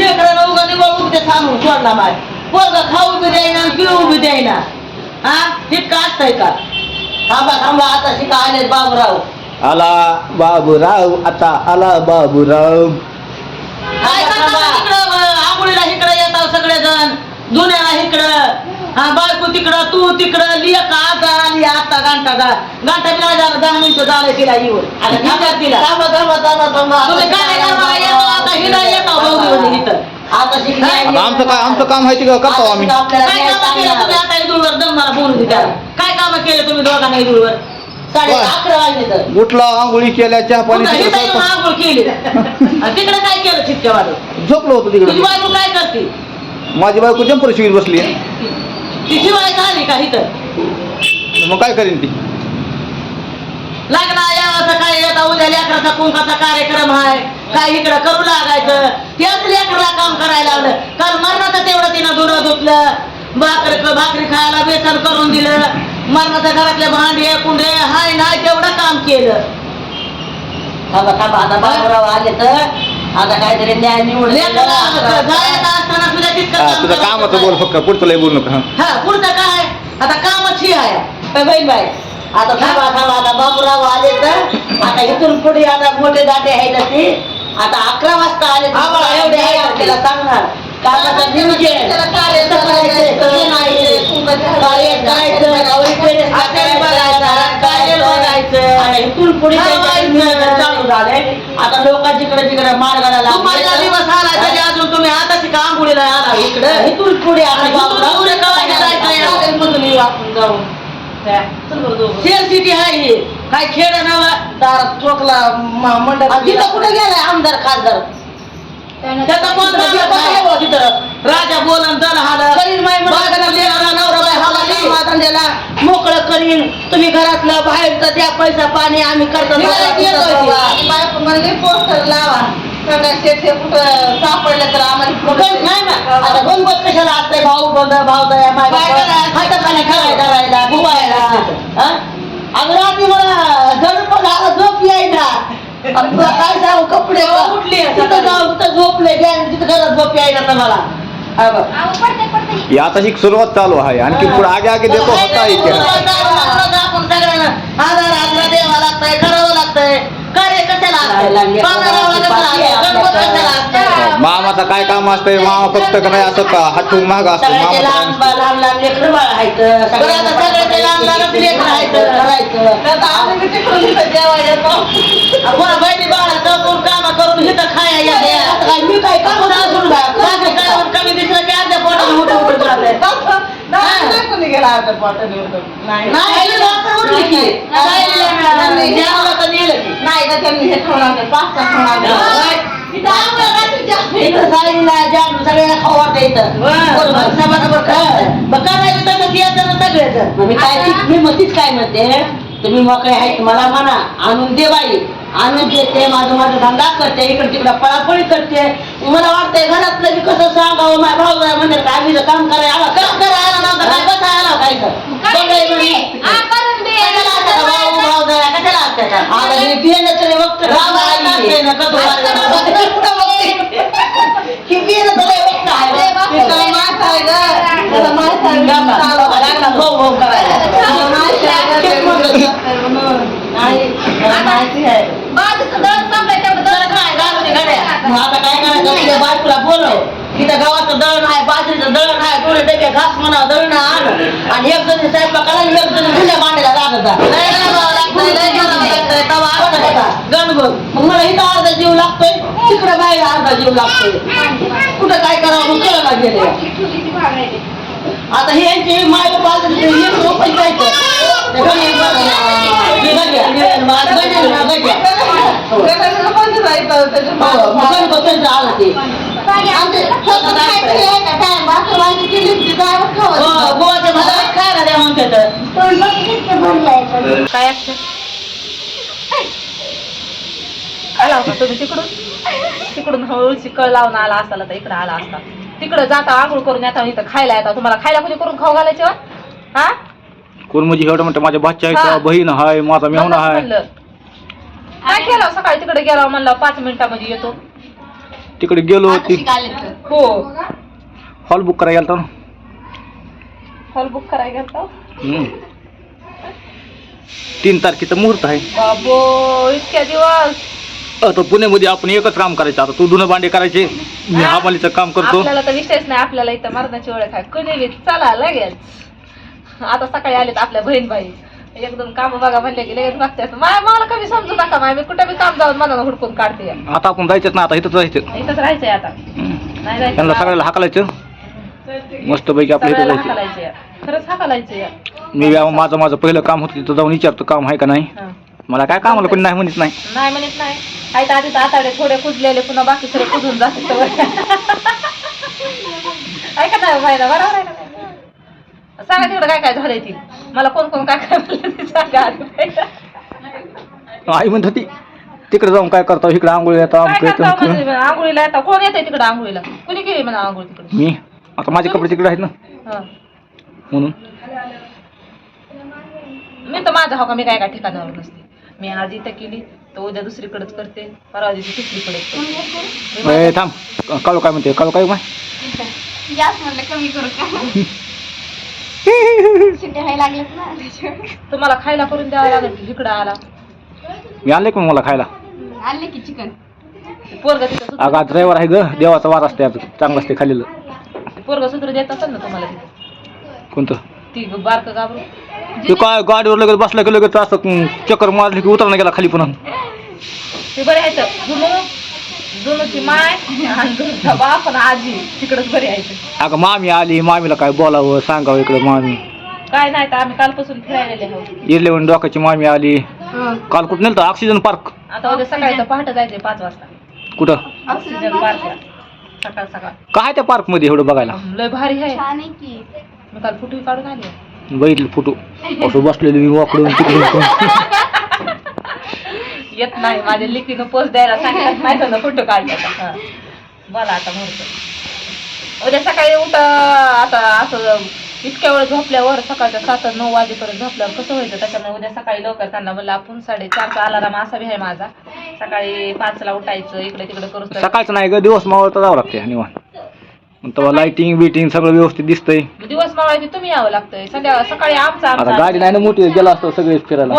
लेकरं उगा निवड उगते सांगून सोडला बाय पोरग खाऊ बी द्यायना पिऊ बी द्यायना हा? इतकं असतंय का? थांबा थांबा आता शिका आलेत बाबूराव. आला बाबूराव आता आला बाबूराव. काय करता तिकडं? आंघोळीला इकडं येतात सगळेजण. धुण्याला इकडं हा बायको तिकडं तू तिकडं. लिहक आता आली आता गांठा गा गांठा. बिला झाला दहा मिनिटं झालं तिला येऊन. आता थांबा तिला. तुम्ही काय करणार येतो आता हिला येतो भाऊ इथं. आता शिकली आता आमचं काय आमचं काम आहे ते करतो आम्ही. काय काम केलं तुम्ही आता इथूनवर? दम मला बोलू दे त्याला. काय काम केलं तुम्ही दोघांना इथूनवर? साडे बरं. अकरा वाजले तर. उठला आंघोळी केल्या चहा पाणी पुन्हा स्वयंपाक. आंघोळ केली. आणि तिकडे काय केलं झोपलो होतो तुझी तिकडे बायको काय करते? माझी बायको जंपर शिवीत बसली. ती शिवाय आली का इथं? मग काय करीन ती? लग्न यावाचं काय येता उद्या लेकराचा कुंकाचा कार्यक्रम आहे. काय इकडं करू लागायचं? तेच लेकरला काम करायला लावलं. काल मरणाचं तेवढं तिनं धुणं धुतलं. भाकरी भाकरी खायला बेसन करून दिलं. मरणाच्या घरातले भांडे कुंडे हाय नाही तेवढं काम केलं. थांबा थांबा आता बाबूराव आले तर आता काहीतरी न्याय निवड असताना तुझ्या तितकं हा, काम तुझं कामाचं लागतं. बोल फक्त. पुढचं लय बोलू नका हा. हा पुढचं काय? आता कामच ही आहे. बहीण बाई आता थांबा थांबा आता बाबूराव आले तर आता इथून पुढे आता मोठे दाटे आहेत ते आता अकरा वाजता आले एवढे आहे त्याला सांगणार. कामाचं नियोजन कसं करायचं, कसं नाही, कार्य करायचं, कार्य बघायचं. इथून पुढे चालू झालंय. आता लोकांच्याकडे तिकडे मार्गाला लागले दिवस आला तरी अजून तुम्ही आता शिका आंघोळीला आला इकडे. इथून पुढे आता बाबूराव जाऊन. शेअर सिटी आहे ही. काय खेळ नवा? दारात चोकला मंडळ तिथं कुठे गेलाय? आमदार खासदार? त्याचा राजा तिथं. बोलन दल हाडं. बागाला लेकरा नवरा मोकळं करीन. तुम्ही घरातलं बाहेरचं द्या पैसा पाणी आम्ही करतो पोस्टर लावा. कुठं सापडलं तर आम्हाला आता गणपत कशाला असतंय भाऊ बंद भाऊ दया हाताखाली खेळाय करायला घुमायला हा? अगं रात्री मला गणपत आला झोप यायला काय सांगू कपडे उठले तिथं जाऊ तिथं झोपले तिथं घरात झोप यायला तर मला. हा. ही आता ही सुरुवात चालू आहे. आणखी पुढे आगे आगे देतो होता ही. आपण सगळ्यांना आधार आपला द्यावा लागतंय करावं लागतंय. कार्य कशाला असतंय पांघरावं कशाला असतंय गणपत कशाला मामाचं काय काम असतंय? मामा फक्त का नाही असं का? हातू महाग असतो सगळ्याचे मामा लहान बा- लहान लहान लेकरं बाळ आहेत सगळ्याचं सगळ्याचे लहान लहान लेकरं आहेत करायचं आम्ही बी तिकडून इथं जेवायला येतो? आपण बहिणी बाळा करून काम करून इथं खाया येते. आता काय मी काय काम असून बाकी काय कमी दिसलं की अर्ध्या पोटाला मोठं उठून जाते नाही कोणी गेला आता नाही नाही नाही, तर त्यांनी हे ठेवून पास्ता सगळ्यांना खाऊ इथं. मग तसंच सगळ्याचं. मग मी काय मी मग काय म्हणते तुम्ही मोकळे आहेत मला म्हणा आणून दे बाई आणून देते माझं माझं धंदा करते इकडे तिकडे पळापळी करते. मला वाटतंय घरातलं बी कसं सांगावं माझ्या भाऊ आहे म्हणजे काय मी काम करायला आला काम करायला नव्हतं काय बसायला आला काय तर. सगळे तिच्या बायकोला बोलव. तिथं गावाचं दळण आहे बाजरीचं दळण आहे थोडे डबे घास म्हणा दळण आण. आणि एक जण स्वयंपाकाला आणि एक जण धुण्या भांड्याला लागत. गणगोत. मग मला इथं अर्धा जीव लागतोय तिकडे बाहेर अर्धा जीव लागतोय. कुठं काय करावं मग कळलं गेले आता हे यांची माय बाजरी एक रोपण जायचं काय हो, असतं? आला होता तुम्ही तिकडून? तिकडून हळूची कळ लावून आला असताना तर इकडं आला असता. तिकडं जाता आंघोळ करून येता इथं खायला येता. तुम्हाला खायला कोणी करून खाऊ घालायचे? हो? हा कोण म्हणजे एवढं म्हणतं माझ्या भाच्या. आहे बहीण आहे माझा मेहून आहे. म्हणलं. काय केलं? सकाळी तिकडे गेला म्हणलं पाच मिनिटामध्ये येतो. तिकडे गेलो आता ती शिकायले तर. हो. हॉल बुक करायला गेलतो ना. हॉल बुक करायला गेलता? हम्म. तीन तारखेचा मुहूर्त आहे. बाबो इतक्या दिवस. आता पुण्यामध्ये आपण एकच काम करायचं आता तू धुणं भांडे करायचे मी हमालीचं काम करतो. आपल्याला तर विषयच नाही आपल्याला इथं मरणाची ओळख आहे. कुणी बी चला लगेच. आता सकाळी आलेत आपल्या बहीण भाई. एक दोन काम बघा म्हणले की लगेच बघतात. माय मला कमी समजू नका माय मी कुठे बी काम जाऊन मनाला हुडकून काढते. आता आपण जायचं ना आता इथंच जायचं. इथंच राहायचंय आता. हम्म. नाही जायचं. त्यांना सगळ्याला हाकलायचं. मस्त पैकी आपल्या इथं सगळ्याला जायचं. हाकलायचंय. खरंच हाकलायचंय. मी या- माझं माझं पहिलं काम होतं तिथं जाऊन विचारतो काम आहे का नाही. मला काय कामाला कोणी नाही म्हणत नाही. नाही म्हणत नाही. आहेत आधी आताडे थोडे कुजलेले पुन्हा बाकी सगळे कुजून जाते ऐका नाही माहिती बरोबर आहे का नाही? सांगा तिकडे काय काय झालंय ती. मला कोण कोण काय काय म्हणलं ते सांगा आधी. पहिलं. आई म्हणत होती तिकडे जाऊन काय करतो इकडे आंघोळ येतो काय करता म्हणजे. आंघोळीला येतात कोण येते तिकडे आंघोळीला? कुणी केली म्हणा आंघोळ तिकडे? मी? आता माझे कपडे तिकडे आहेत ना. हं. म्हणून. मी तर माझा हो का मी काय काय ठिकाणावर नसते. मी आज इथं केली तर उद्या दुसरीकडेच करते. परवा दिवशी तिसरीकडे करते. ए, थांब. काळू काय म्हणते? काळू काय माय जास्त म्हणलं कमी करू का? सुट्ट्या व्हायला लागल्यात ना. त्याच्यामुळे. तुम्हाला खायला करून द्यावं लागेल की इकडं आला? मी आणले का मग मला खायला आणले की चिकन पोरग तिथं सुधरू- अगं आज रविवार आहे ग. देवाचा वार असते आज. चांगलं असते खाल्लेलं. पोरग सुधरू देत असेल ना तुम्हाला तिथं कोणतं? ती बारक ते काय गाडीवर लगेच बसलं की लगेच असं हम्म, चक्कर मारली की उतरणं गेला खाली पुन्हा. ते बरे आहेत जुनू जुनूची माय आणि जुनूचा बाप आणि आजी तिकडच बरे आहेत अगं मामी आली मामीला काय बोलावं सांगावं इकडे मामी. काय नाही तर आम्ही कालपासून फिरायलेले आहोत. इलेवन डोकाची मामी आली. काल कुठं नेलं ऑक्सिजन पार्क आता उद्या सकाळी तर पहाटे जायचंय पाच वाजता. कुठं? ऑक्सिजन पार्कला सकाळ सकाळ. काय त्या पार्कमध्ये एवढं बघायला? लय भारी आहे. छान आहे की. मी काल फुटवी काढून आली बघितलं फोटो. असं बसलेली मी वाकडून तिकडून येत नाही. माझ्या लिकीनं पोस्ट द्यायला सांगितलं. माहिती ना फोटो हा. बोला आता म्हणतो उद्या सकाळी उठ. आता असं इतक्या वेळ झोपल्यावर सकाळच्या सात नऊ वाजेपर्यंत झोपल्यावर कसं व्हायचं? त्याच्यामुळे उद्या सकाळी लवकर त्यांना म्हणलं आपण साडेचारचा अलाराम असा बी आहे माझा. सकाळी पाचला उठायचं इकडे तिकडे करू सकाळचं नाही ग दिवस मावळता जावं लागते निवांत. तेव्हा लाइटिंग बिटिंग सगळं व्यवस्थित दिसतंय. दिवस मावळायचे तुम्ही यावं लागतंय. संध्या सकाळी आमचा गाडी नाही ना मोठी गेला असतो सगळे फिरायला.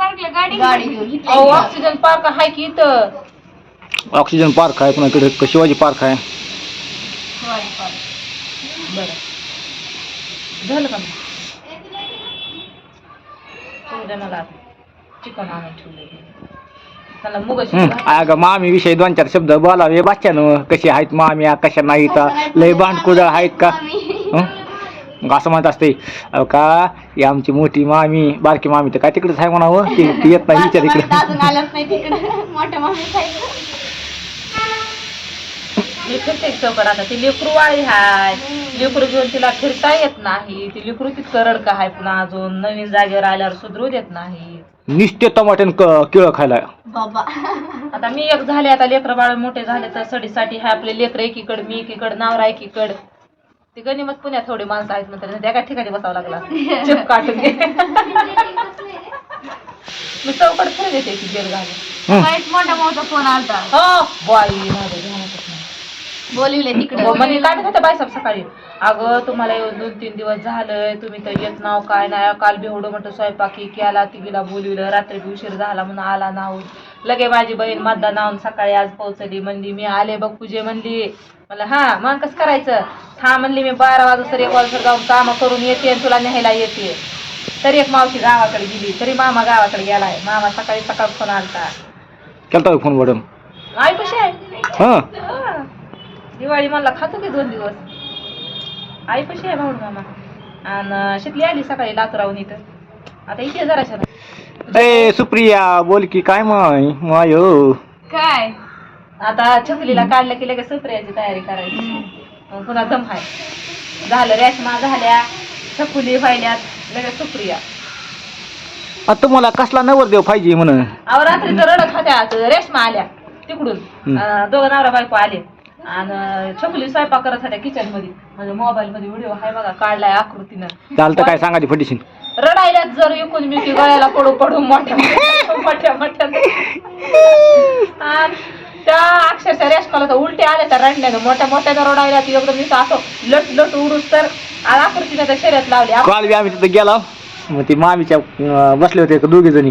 पार्कला गाडी गाडी घेऊन अहो ऑक्सिजन पार्क आहे की इथं? ऑक्सिजन पार्क आहे पुन्हा इकडे शिवाजी पार्क आहे? बरं. झालं का मग? उद्या मला चिकन आणून ठेवले त्याला मुगाची हम्म. भाजी. अगं मामी विषयी दोन चार शब्द बोलावे बाच्यानं कशी आहेत माम्या कशा नाही का लय भांडकुदळ आहेत का? हं? मग असं म्हणत असते अहो का ही आमची मोठी मामी बारकी मामी तर काय तिकडेच आहे म्हणावं? ती ती येत नाही विचार इकडे अजून आल्याच नाही तिकडे. मोठ्या मामी खायचं मी फिरते चौकड आता ती लेकरू वाळी हाय. लेकरू घेऊन तिला फिरता येत नाही. ती लेकरू तितकं रडका हाय पुन्हा अजून. नवीन जागेवर आल्यावर सुधरू देत नाही. निष्ठे टमाट्यान केळं खायला. बाबा. आता मी एक झाले आता लेकरं बाळ मोठे झाले तर सडीसाठी हाय आपले लेकर एकीकडे मी एकीकडे नावरा एकीकडे. ती गणिमत पुण्यात थोडी माणसं आहेत म्हणतात त्या एका ठिकाणी बसावं लागला. चिप काटून घे. मी चौकड फिरत येते की जेल घालून. हं. वाईट मोठा मोठा फोन आलता. हो बाई माझं ध्यानातच नाही. बोलविले तिकडे. हो, म्हणे काय होतं बाई साहेब सकाळी. अगं तुम्हाला येऊन दोन तीन दिवस झालंय तुम्ही तर येत नाव काय नाही. काल बेवडं म्हटलं स्वयंपाकी केला तिघीला बोलविलं रात्री बी उशीर झाला म्हणून आला नाव लगे माझी बहीण मतदान नावून सकाळी आज पोहोचली. म्हणली मी आले बघ पूजे. म्हणली म्हणलं हा मग कसं करायचं? हा म्हणली मी बारा वाजता एक वाजता जाऊन कामं करून येते आणि तुला न्यायला येते. तरी एक मावशी गावाकडे गेली. तरी मामा गावाकडे गेलाय. मामा सकाळी सकाळ फोन आलता. केलता फोन बटन आई कशी आहे? हा. दिवाळी मला खातो की दोन दिवस? आई कशी आहे भाऊ मामा? आणि शिकली आली सकाळी लातूराहून इथं. आता इथे जराशा. ए सुप्रिया बोल की काय माय मायो. काय? आता छकुलीला काढलं की लगेच सुप्रियाची तयारी करायची. मग पुन्हा दम आहे झालं रेशमा झाल्या. छकुली व्हायल्यात लगेच सुप्रिया. आता तुम्हाला कसला नवरदेव पाहिजे म्हण अहो रात्री तर रडत होत्या रेशमा आल्या तिकडून. हम्म. अं, दोघं नवरा बायको आले. आणि छकुली स्वयंपाक करत होत्या किचनमध्ये. म्हणजे मोबाईल मध्ये व्हिडिओ आहे बघा काढलाय आकृतीनं. चालतं काय सांगा ती फटीशीन? रडायला जर इकून मी ती गळ्याला पडू पडू मोठ्या मोठ्या मोठ्या. आणि त्या अक्षरशः रेशमाला तर उलटे आले तर रडल्यानं मोठ्या मोठ्या रडायला ती एकदम नुसतं असं लट लट उडूस तर आकृतीने तर शर्यत लावली. काल बी आम्ही तिथं गेलो. मग ती मामीच्या बसले होते दोघे जणी.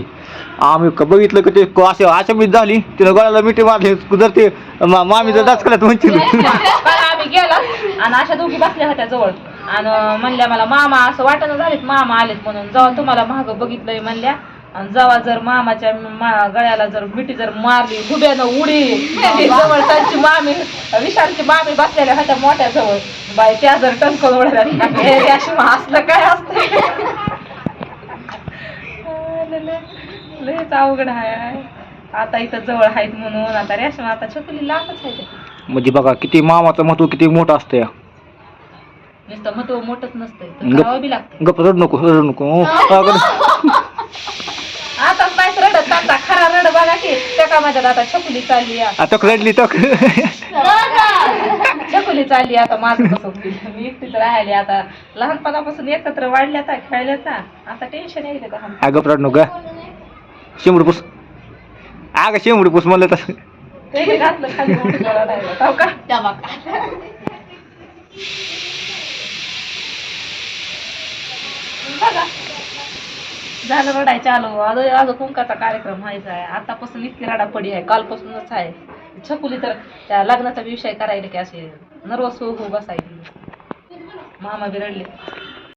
आम्ही बघितलं की ते असे अचंबित झाली. तिनं गळ्याला मिठी मारली. जर ते मा- मामी जर दाचकल्यात म्हणते काल आम्ही गेला आणि अशा दोघी बसल्या होत्या जवळ. आणि म्हणल्या मला मामा असं वाटणं झालेत मामा आलेत म्हणून. जेव्हा तुम्हाला महाग बघितलंय म्हणल्या. आणि जेव्हा जर मामाच्या मा- गळ्याला जर मिठी जर मारली हुब्यानं उडी. जवळ त्यांची मामी विशालची मामी बसलेल्या होत्या मोठ्या जवळ बाई त्या जर टंकन उडल्या हे अशी असलं काय असतं? लयच अवघड आहे आता इथं जवळ आहेत म्हणून आता रेशमा आता छकुली लांबच आहे म्हणजे बघा किती मामाचं महत्त्व किती मोठं असतं नुसतं महत्त्व मोठंच नसतंय तर गप. करावं बी लागतं गप रड नको रड नको हो. आता रडत खरा रड बघा की त्या कामाच्यात आता छकुली चालली या आता रडली छकुली चालली आता माझं कसं मी एकटीच राहिले आता. लहानपणापासून एकत्र वाढल्यात खेळल्यात. आता टेन्शन येईल का? अगं रड नको शिमडी पुस. अगं शिमडी पुस म्हणलं तसं ते घातलं खाली. हो का? त्या बघा. झालं रडायचं आलो. अजून अजून कुंकाचा कार्यक्रम व्हायचा आहे आतापासून इतकी रडापडी आहे. कालपासूनच आहे. छकुली तर त्या लग्नाचा विषय करायला की असे नर्वस हो हो बसायची. मामा बी रडले.